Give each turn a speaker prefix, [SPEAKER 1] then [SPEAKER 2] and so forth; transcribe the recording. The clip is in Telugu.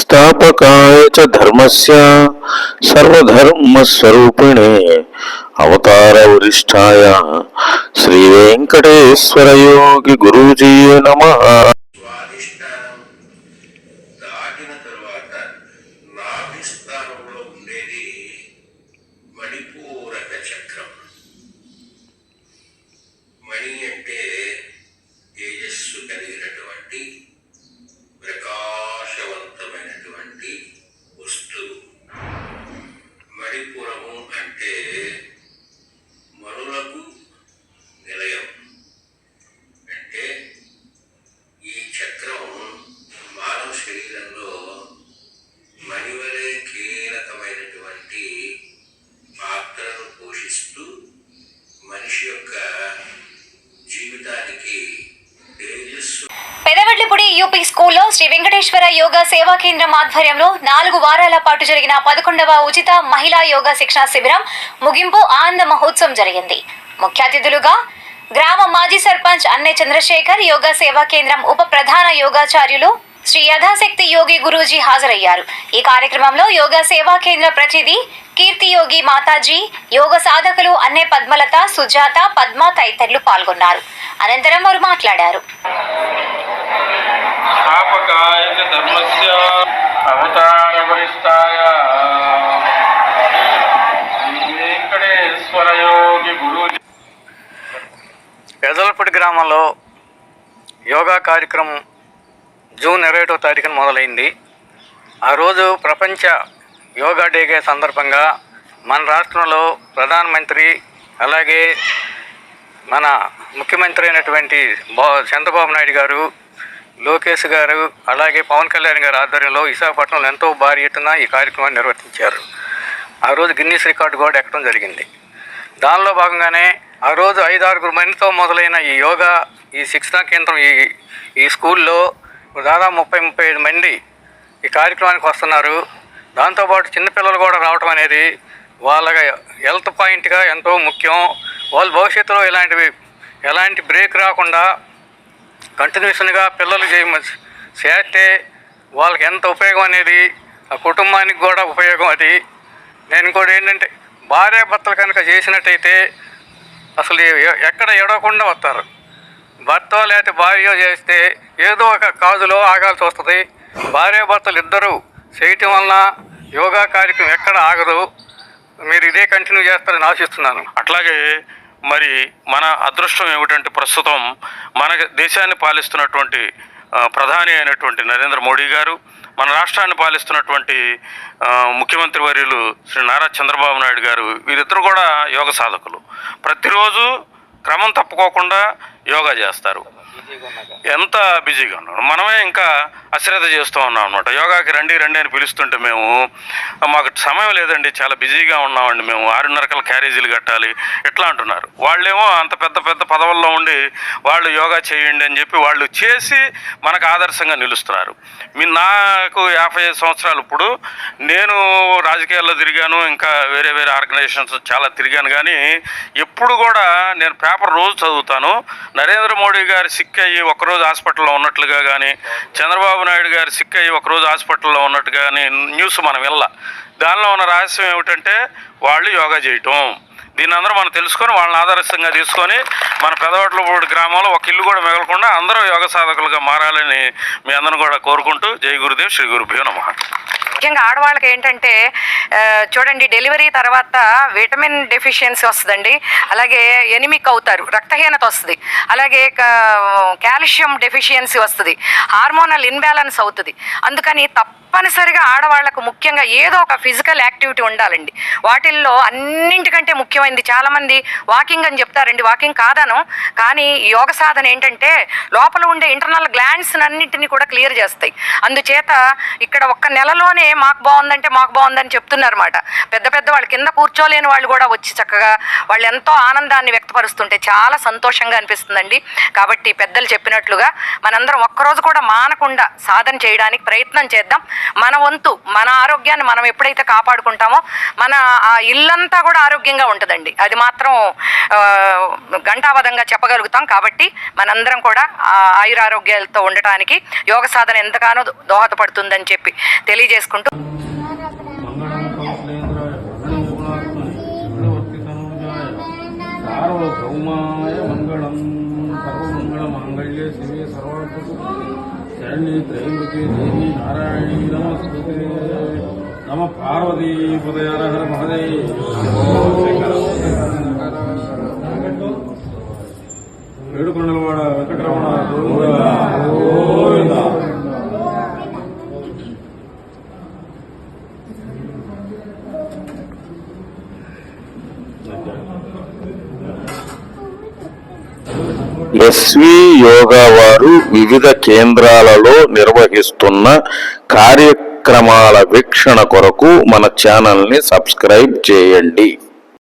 [SPEAKER 1] స్థాపకాయ చ ధర్మస్య సర్వధర్మస్వరూపిణే. అవతార వరిష్టాయ శ్రీ
[SPEAKER 2] పెదవడ్లపూడి స్కూల్లో శ్రీ వెంకటేశ్వర యోగా సేవా కేంద్రం ఆధ్వర్యంలో నాలుగు వారాల పాటు జరిగిన పదకొండవ ఉచిత మహిళా యోగా శిక్షణ శిబిరం ముగింపు ఆనంద మహోత్సవం జరిగింది. ముఖ్య అతిథులుగా గ్రామ మాజీ సర్పంచ్ అన్నే చంద్రశేఖర్ యోగా సేవా కేంద్రం ఉప ప్రధాన యోగాచార్యులు శ్రీ యథాశక్తి యోగి గురూజీ హాజరయ్యారు. ఈ కార్యక్రమంలో యోగా సేవా కేంద్ర ప్రతినిధి కీర్తి యోగి మాతాజీ యోగ సాధకులు అన్నే పద్మలత సుజాత పద్మ తదితరులు పాల్గొన్నారు. అనంతరం వారు మాట్లాడారు.
[SPEAKER 3] పెదలపూడి గ్రామంలో యోగా కార్యక్రమం జూన్ ఇరవై ఒకటో తారీఖున మొదలైంది. ఆ రోజు ప్రపంచ యోగా డేగే సందర్భంగా మన రాష్ట్రంలో ప్రధానమంత్రి అలాగే మన ముఖ్యమంత్రి అయినటువంటి బా చంద్రబాబు నాయుడు గారు లోకేష్ గారు అలాగే పవన్ కళ్యాణ్ గారి ఆధ్వర్యంలో విశాఖపట్నంలో ఎంతో భారీ ఎత్తున ఈ కార్యక్రమాన్ని నిర్వర్తించారు. ఆ రోజు గిన్నీస్ రికార్డు కూడా ఎక్కడం జరిగింది. దానిలో భాగంగానే ఆ రోజు ఐదు ఆరుగురు మందితో మొదలైన ఈ యోగా ఈ శిక్షణా కేంద్రం ఈ ఈ స్కూల్లో దాదాపు ముప్పై ముప్పై ఐదు మంది ఈ కార్యక్రమానికి వస్తున్నారు. దాంతోపాటు చిన్నపిల్లలు కూడా రావటం అనేది వాళ్ళ హెల్త్ పాయింట్గా ఎంతో ముఖ్యం. వాళ్ళ భవిష్యత్తులో ఇలాంటివి ఎలాంటి బ్రేక్ రాకుండా కంటిన్యూషన్గా పిల్లలు చేయ చేస్తే వాళ్ళకి ఎంత ఉపయోగం అనేది ఆ కుటుంబానికి కూడా ఉపయోగం అది. నేను కూడా ఏంటంటే భార్యాభర్తలు కనుక చేసినట్టయితే అసలు ఎక్కడ ఎడవకుండా వస్తారు. భర్త లేకపోతే భార్య చేస్తే ఏదో ఒక కాజులో ఆగాల్సి వస్తుంది. భార్యాభర్తలు ఇద్దరూ చేయటం వలన యోగా కార్యక్రమం ఎక్కడ ఆగదు. మీరు ఇదే కంటిన్యూ చేస్తారని ఆశిస్తున్నాను.
[SPEAKER 4] అట్లాగే మరి మన అదృష్టం ఏమిటంటే ప్రస్తుతం మన దేశాన్ని పాలిస్తున్నటువంటి ప్రధాని అయినటువంటి నరేంద్ర మోడీ గారు మన రాష్ట్రాన్ని పాలిస్తున్నటువంటి ముఖ్యమంత్రి వర్యులు శ్రీ నారా చంద్రబాబు నాయుడు గారు వీరిద్దరు కూడా యోగ సాధకులు. ప్రతిరోజు క్రమం తప్పుకోకుండా యోగా చేస్తారు. ఎంత బిజీగా ఉన్నాడు? మనమే ఇంకా అశ్రద్ధ చేస్తూ ఉన్నాం అనమాట యోగాకి రండి రండి అని పిలుస్తుంటే మేము మాకు సమయం లేదండి చాలా బిజీగా ఉన్నామండి మేము. ఆరున్నరకల క్యారేజీలు కట్టాలి ఇట్లా అంటున్నారు? వాళ్ళేమో అంత పెద్ద పెద్ద పదవుల్లో ఉండి వాళ్ళు యోగా చేయండి అని చెప్పి వాళ్ళు చేసి మనకు ఆదర్శంగా నిలుస్తున్నారు. మీ నాకు యాభై ఐదు సంవత్సరాలు ఇప్పుడు. నేను రాజకీయాల్లో తిరిగాను ఇంకా వేరే వేరే ఆర్గనైజేషన్స్ చాలా తిరిగాను. కానీ ఎప్పుడు కూడా నేను పేపర్ రోజు చదువుతాను. నరేంద్ర మోడీ గారి సిక్ అయ్యి ఒకరోజు హాస్పిటల్లో ఉన్నట్లుగా కానీ చంద్రబాబు నాయుడు గారు సిక్ అయ్యి ఒకరోజు హాస్పిటల్లో ఉన్నట్టు కానీ న్యూస్ మనం వెళ్ళ దానిలో ఉన్న రహస్యం ఏమిటంటే వాళ్ళు యోగా చేయటం. దీని అందరూ మనం తెలుసుకొని వాళ్ళని ఆదర్శంగా తీసుకొని మన పెదవట్లపూడి గ్రామంలో ఒక ఇల్లు కూడా మిగలకుండా అందరూ యోగ సాధకులుగా మారాలని మీ అందరం కూడా కోరుకుంటూ జై గురుదేవ్ శ్రీ గురుభ్యో నమ.
[SPEAKER 5] ముఖ్యంగా ఆడవాళ్ళకి ఏంటంటే చూడండి డెలివరీ తర్వాత విటమిన్ డెఫిషియన్సీ వస్తుందండి. అలాగే ఎనిమిక్ అవుతారు రక్తహీనత వస్తుంది. అలాగే కాల్షియం డెఫిషియన్సీ వస్తుంది. హార్మోనల్ ఇన్బ్యాలెన్స్ అవుతుంది. అందుకని తప్పనిసరిగా ఆడవాళ్ళకు ముఖ్యంగా ఏదో ఒక ఫిజికల్ యాక్టివిటీ ఉండాలండి. వాటిల్లో అన్నింటికంటే ముఖ్యమైనది చాలామంది వాకింగ్ అని చెప్తారండి. వాకింగ్ కాదను. కానీ యోగ సాధన ఏంటంటే లోపల ఉండే ఇంటర్నల్ గ్లాండ్స్ అన్నింటినీ కూడా క్లియర్ చేస్తాయి. అందుచేత ఇక్కడ ఒక్క నెలలోనే మాకు బాగుందంటే మాకు బాగుందని చెప్తున్నారన్నమాట. పెద్ద పెద్ద వాళ్ళు కింద కూర్చోలేని వాళ్ళు కూడా వచ్చి చక్కగా వాళ్ళు ఎంతో ఆనందాన్ని వ్యక్తపరుస్తుంటే చాలా సంతోషంగా అనిపిస్తుందండి. కాబట్టి పెద్దలు చెప్పినట్లుగా మనందరం ఒక్కరోజు కూడా మానకుండా సాధన చేయడానికి ప్రయత్నం చేద్దాం. మన వంతు మన ఆరోగ్యాన్ని మనం ఎప్పుడైతే కాపాడుకుంటామో మన ఆ ఇల్లంతా కూడా ఆరోగ్యంగా ఉంటుందండి. అది మాత్రం గంటావధంగా చెప్పగలుగుతాం. కాబట్టి మనందరం కూడా ఆ ఆయురారోగ్యాలతో ఉండటానికి యోగ సాధన ఎంతగానో దోహదపడుతుందని చెప్పి తెలియజేసుకుంటూ
[SPEAKER 4] మంగళం మంగళం సర్వమంగళ మాంగళ్యే శివే సర్వార్థ శరణ్యే త్రయంబకే దేవి నారాయణీ నమస్తుతే నమ పార్వతీ పదయార హర మహదేవ్ ఏడుకొండలవాడ వెంకటరమణ
[SPEAKER 6] ఎస్వి యోగా వారు వివిధ కేంద్రాలలో నిర్వహిస్తున్న కార్యక్రమాల వీక్షణ కొరకు మన ఛానల్ని సబ్స్క్రైబ్ చేయండి.